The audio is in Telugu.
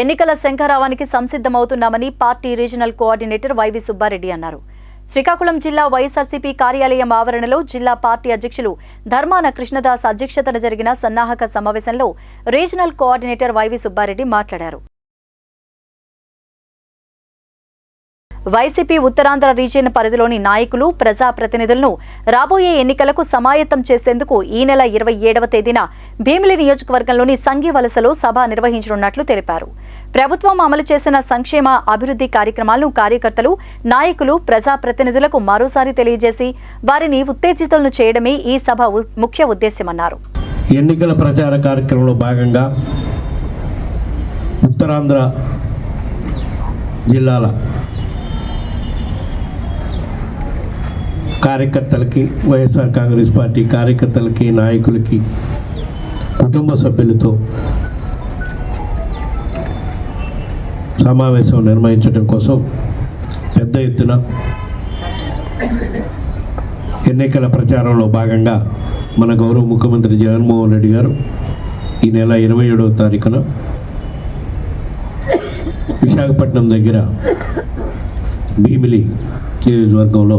ఎన్నికల శంఖరావానికి సంసిద్ధమవుతున్నామని party regional coordinator Y V Subba Reddy అన్నారు. శ్రీకాకుళం జిల్లా వైఎస్ఆర్సీపీ కార్యాలయం ఆవరణలో జిల్లా పార్టీ అధ్యక్షులు ధర్మాన కృష్ణదాస్ అధ్యక్షతన జరిగిన సన్నాహక సమావేశంలో రీజనల్ కోఆర్డినేటర్ వైవి సుబ్బారెడ్డి మాట్లాడారు. వైసీపీ ఉత్తరాంధ్ర రీజియన్ పరిధిలోని నాయకులు ప్రజాప్రతినిధులను రాబోయే ఎన్నికలకు సమాయత్తం చేసేందుకు ఈ నెల ఇరవై ఏడవ తేదీన భీమిలి నియోజకవర్గంలోని సంఘీవలసలో సభ నిర్వహించనున్నట్లు తెలిపారు. ప్రభుత్వం అమలు చేసిన సంక్షేమ అభివృద్ధి కార్యక్రమాలను కార్యకర్తలు నాయకులు ప్రజాప్రతినిధులకు మరోసారి తెలియజేసి వారిని ఉత్తేజితులను చేయడమే ఈ సభ ముఖ్య ఉద్దేశ్యమన్నారు. ఎన్నికల ప్రచార కార్యక్రమంలో భాగంగా ఉత్తరాంధ్ర జిల్లాల కార్యకర్తలకి వైఎస్ఆర్ కాంగ్రెస్ పార్టీ కార్యకర్తలకి నాయకులకి కుటుంబ సభ్యులతో సమావేశం నిర్వహించడం కోసం పెద్ద ఎత్తున ఎన్నికల ప్రచారంలో భాగంగా మన గౌరవ ముఖ్యమంత్రి జగన్మోహన్ రెడ్డి గారు ఈ నెల ఇరవై ఏడవ తారీఖున విశాఖపట్నం దగ్గర భీమిలి నియోజకవర్గంలో